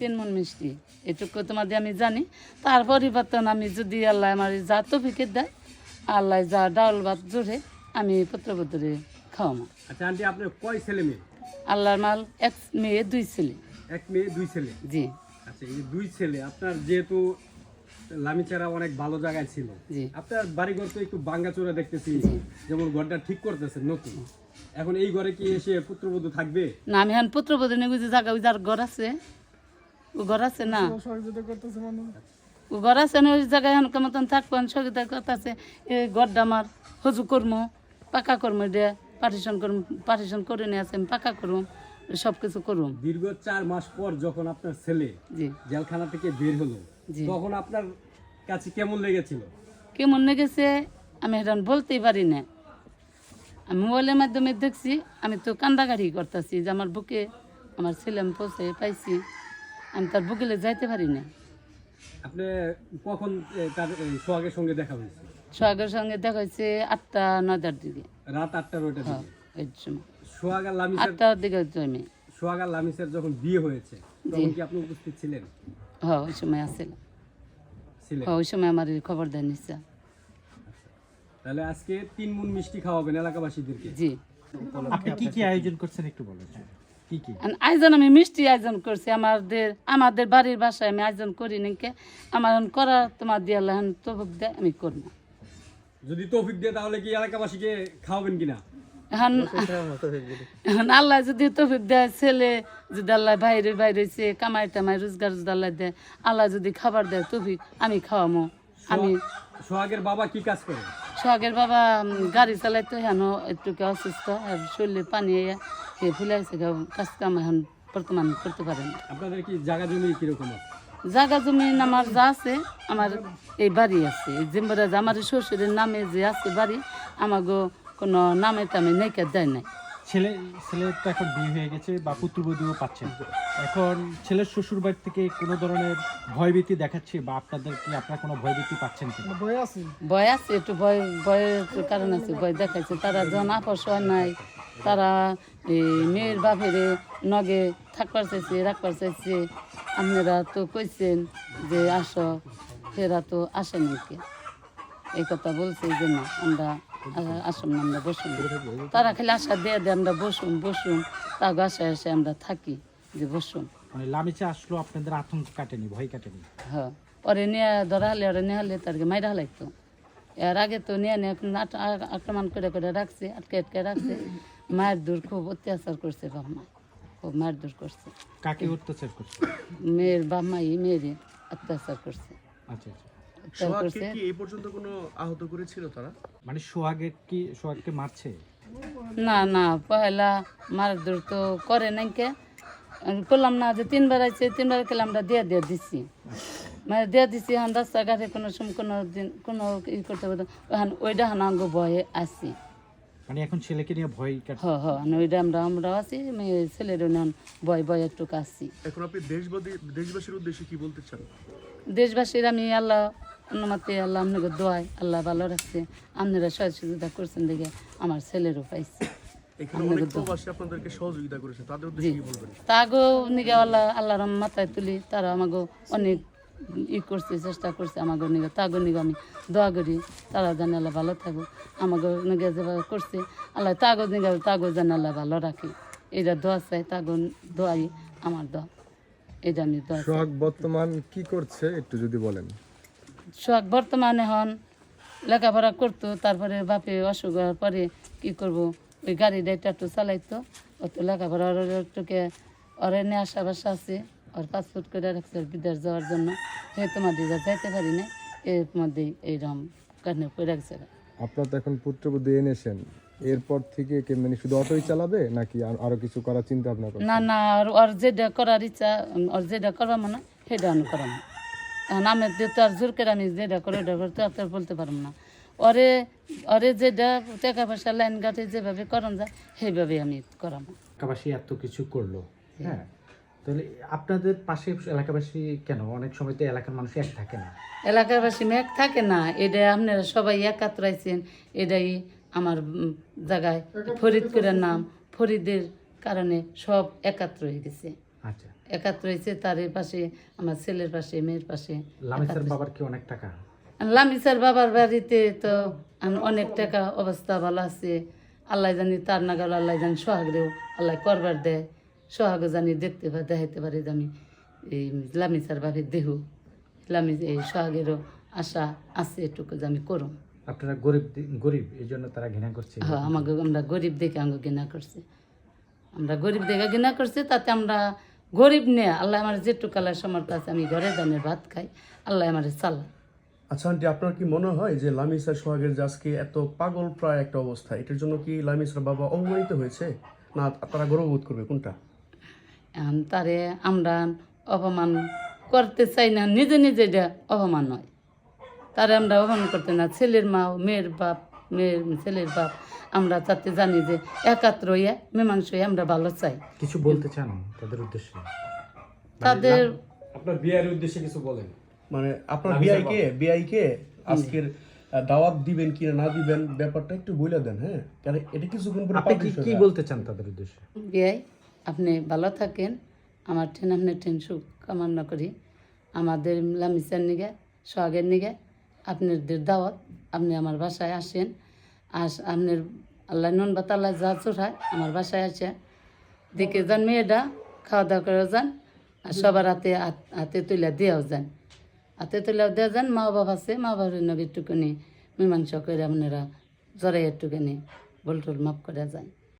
তিন মন মিষ্টি। এটুকু তোমাদের আমি জানি। তার পরিবর্তন আমি যদি আল্লাহ আমার যা তফিকে দেয় আল্লাহ যা ডাউল ভাত জোরে আমি পুত্রবধূরে খাওয়ামো। আচ্ছা আন্টি আপনার কয় ছেলে মেয়ে? আল্লাহর মাল এক মেয়ে দুই ছেলে। এক মেয়ে দুই ছেলে? জি। আচ্ছা এই দুই ছেলে আপনার যেহেতু লামিচারা অনেক ভালো জায়গায় ছিল আপনার বাড়িঘর তো একটু ভাঙ্গাচোরা দেখতেছি যেমন ঘরটা ঠিক করতেছেন নতুন। এখন এই ঘরে কি এসে পুত্রবধূ থাকবে? না আমি এখন পুত্রবধূ নিয়ে জায়গা ওই যার ঘর আছে ঘর আছে না? ও ঘর আছে না ওই জায়গায় এখন মতন থাকব আছে এই ঘরটা আমার হজু কর্ম পাকা কর্ম এটা পার্টিশন করম পার্টিশন করে নিয়ে আছে আমি পাকা করুম সব কিছু করুম। দীর্ঘ চার মাস পর যখন আপনার ছেলে জি। জেলখানা থেকে বের হলো তখন আপনার কাছে কেমন লেগেছিল? কেমন লেগেছে আমি এটা বলতেই পারি না। আমি মোবাইলের মাধ্যমে দেখছি আমি তো কান্দাকাড়ি করতেছি যে আমার বুকে আমার ছেলে আমি পৌঁছে পাইছি। আমি তার বুকেলে যাইতে পারি না আপনি কখন তার সোহাগের সঙ্গে দেখা হয়েছে? সোহাগের সঙ্গে দেখা হয়েছে আটটা নয়টার দিকে। রাত আটটা নয়টার হ্যাঁ দিকে এই সময়। সোহাগ আর লামিসের আটটার দিকে আমি সোহাগ আর লামিসের যখন বিয়ে হয়েছে তখন কি আপনি উপস্থিত ছিলেন? হ্যাঁ ওই সময় আসছিল ছিলেন? হ্যাঁ ওই সময় আমার এই খবর দেয় নিশ্চয়। তাহলে আজকে তিন মুন মিষ্টি খাওয়াবেন এলাকাবাসীদেরকে। জি। আপনি কি কি আয়োজন করছেন একটু বলেন। আয়োজন আমি মিষ্টি আয়োজন করছি আমাদের আমাদের বাড়ির বাসায় আমি আয়োজন করি নাকি আমার করা তোমার দিয়ে আল্লাহ দেয় আমি করব। যদি তৌফিক দেয় তাহলে কি এলাকাবাসীকে খাওয়াবেন কিনা? আল্লাহ যদি তফিক দেয় ছেলে যদি আল্লাহ বাইরে কামাই টামাই রোজগার যদি আল্লাহ দেয় আল্লাহ যদি খাবার দেয় তফিক আমি খাওয়ামো। আমি সোহাগের বাবা কি কাজ করে? সোহাগের বাবা গাড়ি চালাইতো হেন একটু কে অসুস্থ আর শরীরে পানি ফুলে ফুলাইছে কাজ কাম এখন বর্তমান করতে পারেন আপনাদের কি জায়গা জমি কীরকম আছে? জাগা জমি আমার যা আছে আমার এই বাড়ি আছে। জিম্বরাজ জিম্বারা আমার শ্বশুরের নামে যে আছে বাড়ি আমাকে কোনো নামে তামে নেইকা দেয় নাই। ছেলে ছেলের তো এখন বিয়ে হয়ে গেছে বা পুত্রবধূও পাচ্ছেন এখন ছেলের শ্বশুর বাড়ি থেকে কোনো ধরনের ভয়ভীতি দেখাচ্ছে বা আপনাদের কি আপনার কোনো ভয়ভীতি পাচ্ছেন কিনা ভয় আছে। একটু ভয় ভয়ের কারণ আছে ভয় দেখাচ্ছে তারা যখন আপস হয় নাই তারা মেয়ের বাপেরে নগে থাকবার চাইছে রাখবার চাইছে। আপনারা তো কইছেন যে আসো ফেরা তো আসে নাকি এই কথা বলছে যে না আমরা আসুন আমরা বসুন। তারা খালি আশা দিয়ে দেয় আমরা বসুন বসুন। তার আশায় এসে আমরা থাকি যে বসুন। মানে লামিচা আসলো আপনাদের আতঙ্ক কাটেনি ভয় কাটেনি? হ্যাঁ। ওরে নিয়ে ধরা হলে ওরে নিয়ে হলে তারকে মাইরা হলাইতো। এর আগে তো নিয়ে নিয়ে আক্রমণ করে করে রাখছে আটকে আটকে রাখছে। মায়ের দূর খুব অত্যাচার করছে বাপ মা খুব মায়ের দূর করছে। কাকে অত্যাচার করছে? মেয়ের বাপ মাই মেয়েরে অত্যাচার করছে। আচ্ছা আচ্ছা। করছে কি এই পর্যন্ত কোনো আহত করেছিল তারা? মানে সোহাগের কি সোহাগকে মারছে? না না পয়লা মার দূর তো করে নাই কে। করলাম না যে তিনবার আছে তিনবার খেলে আমরা দিয়ে দিয়ে দিচ্ছি মানে দিয়ে এখন রাস্তাঘাটে কোনো সময় কোনো দিন কোনো ই করতে পারতো এখন ওইটা হান আঙ্গ ভয়ে আসি মানে এখন ছেলেকে নিয়ে ভয় কাটছে? হ হ এখন ওইটা আমরা আমরাও আছি মেয়ে ছেলেরও নেন ভয় ভয় একটু আসছি এখন আপনি দেশবাদী দেশবাসীর উদ্দেশ্যে কি বলতে চান? দেশবাসীর আমি আল্লাহ অনুমতি আল্লাহ আপনাকে দোয়াই আল্লাহ ভালো রাখছে। আপনারা সহযোগিতা করছেন দেখে আমার ছেলেরও পাইছে। তাগো নিগে আল্লাহ আল্লাহর মাথায় তুলি তারা আমাকে অনেক ই করছে চেষ্টা করছে আমাকে নিগে। তাগো নিগে আমি দোয়া করি তারা আল্লাহ ভালো থাকুক। আমাকে নিগে যেভাবে করছে আল্লাহ তাগো নিগে তাগো জানে আল্লাহ ভালো রাখি। এটা দোয়া চাই তাগো দোয়াই আমার দোয়া। এটা আমি দোয়া বর্তমান কি করছে একটু যদি বলেন। শখ বর্তমানে হন লেখাপড়া করতো তারপরে বাপে অসুখ হওয়ার পরে কি করব? ওই গাড়িটা একটু একটু চালাইতো ও তো লেখাপড়া ওর একটুকে ওর এনে আসা বাসা আছে ওর পাসপোর্ট করে রাখছে ওর বিদেশ যাওয়ার জন্য। সে তোমার দিদা যাইতে পারি না এর মধ্যেই এইরকম কারণে করে রাখছে আপনার তো এখন পুত্রবধূ এনেছেন এরপর থেকে কি মানে শুধু অটোই চালাবে নাকি আর- আরও কিছু করার চিন্তা ভাবনা না না আর যেটা করার ইচ্ছা ওর যেটা করবাম না সেটা আমি করাম এখন আমি তো আর জোর করে আমি যেটা করে ওটা করতে আর বলতে পারব না। ওরে ওরে যেটা টাকা পয়সা লাইন ঘাটে যেভাবে করান যায় সেইভাবে আমি করাম এলাকাবাসী এত কিছু করল হ্যাঁ। তাহলে আপনাদের পাশে এলাকাবাসী কেন? অনেক সময় তো এলাকার মানুষ এক থাকে না। এলাকাবাসী মেঘ থাকে না এটা আপনারা সবাই একাত্র একাত্রাইছেন এটাই আমার জায়গায় ফরিদপুরের নাম। ফরিদের কারণে সব একাত্র হয়ে গেছে। একাত্র হয়েছে তার পাশে আমার ছেলের পাশে মেয়ের পাশে লামিসার বাবার কি অনেক টাকা? লামিসার বাবার বাড়িতে তো অনেক টাকা অবস্থা ভালো আছে। আল্লাহ জানি তার নাগাল আল্লাহ জানি সোহাগরেও আল্লাহ করবার দেয়। সোহাগও জানি দেখতে পারে দেখাইতে পারে যে আমি এই লামিসার বাপের দেহ। লামি এই সোহাগেরও আশা আছে এটুকু যে আমি করুম। আপনারা গরিব গরিব এই জন্য তারা ঘৃণা করছে। হ্যাঁ আমাকে আমরা গরিব দেখে আমাকে ঘৃণা করছে। আমরা গরিব দেখে ঘৃণা করছি তাতে আমরা গরিব নিয়ে আল্লাহ আমার যেটুকু আল্লাহ সমর্থ আছে আমি ঘরে দানের ভাত খাই আল্লাহ আমার চালা আচ্ছা আন্টি আপনার কি মনে হয় যে লামিসা সোহাগের আজকে এত পাগল প্রায় একটা অবস্থা এটার জন্য কি লামিসার বাবা অপমানিত হয়েছে? না তারা গর্ববোধ করবে কোনটা? তারে আমরা অপমান করতে চাই না নিজে নিজে এটা অপমান হয়। তারে আমরা অপমান করতে না ছেলের মা মেয়ের বাপ মেয়ের ছেলের বাপ। আমরা তাতে জানি যে একাত্র হইয়া মীমাংস হয়ে আমরা ভালো চাই। কিছু বলতে চান তাদের উদ্দেশ্যে? তাদের আপনার বিয়ের উদ্দেশ্যে কিছু বলেন। মানে আপনার বিআইকে বিআইকে আজকের দাওয়াত দিবেন কি না দিবেন ব্যাপারটা একটু বলে দেন হ্যাঁ? কারণ এটা কিছুক্ষণ পরে আপনি কি কি বলতে চান তাদের উদ্দেশ্যে? বিয়াই আপনি ভালো থাকেন। আমার ঠেন আপনি ঠেন সুখ কামনা করি। আমাদের লামিসার নিগে সোহাগের নিগে। আপনাদের দাওয়াত, আপনি আমার বাসায় আসেন, আস, আপনার আল্লাহ নুন বা তাল্লাহ যা চোঠায় আমার বাসায় আসে। দেখে যান মেয়েটা, খাওয়া দাওয়া করে যান, আর সবার হাতে হাতে তুলে দিয়েও যান। হাতে তুলে দেওয়া যান মা বাবা আছে মা বাবার নগে একটুখানি মীমাংসা করে আপনারা জড়াই একটুখানি বলটুল মাফ করে যায়